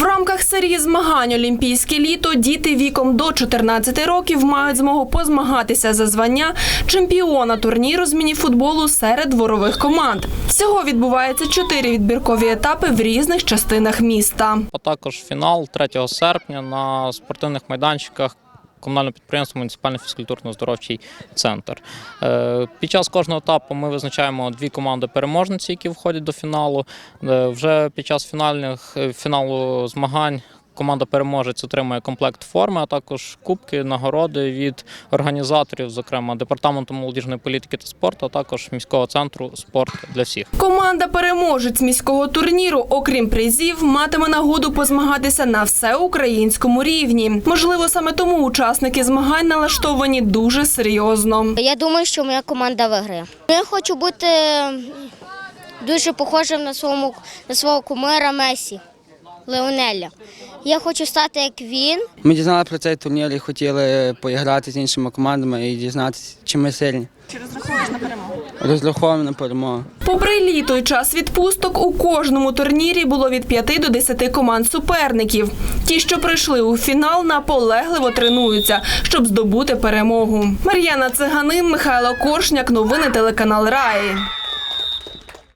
В рамках серії змагань Олімпійське літо діти віком до 14 років мають змогу позмагатися за звання чемпіона турніру з мініфутболу серед дворових команд. Всього відбувається чотири відбіркові етапи в різних частинах міста. а також фінал 3 серпня на спортивних майданчиках. Комунального підприємства муніципальний фізкультурно-здоровчий центр. Е, Під час кожного етапу ми визначаємо дві команди переможниці, які входять до фіналу. Е, Вже під час фінальних е, фіналу змагань команда переможець отримує комплект форми, а також кубки, нагороди від організаторів, зокрема департаменту молодіжної політики та спорту, а також міського центру спорт для всіх. Команда переможець міського турніру, окрім призів, матиме нагоду позмагатися на всеукраїнському рівні. Можливо, саме тому учасники змагань налаштовані дуже серйозно. Я думаю, що моя команда виграє. Я хочу бути дуже похожим на своєму на свого кумира Месі Леонеля. Я хочу стати як він. Ми дізналися про цей турнір і хотіли поіграти з іншими командами і дізнатися, чи ми сильні. Чи розраховуєш на перемогу? Розраховуємо на перемогу. Попри літо і час відпусток, у кожному турнірі було від 5 до 10 команд суперників. Ті, що прийшли у фінал, наполегливо тренуються, щоб здобути перемогу. Мар'яна Циганин, Михайло Коршняк. Новини телеканал Раї.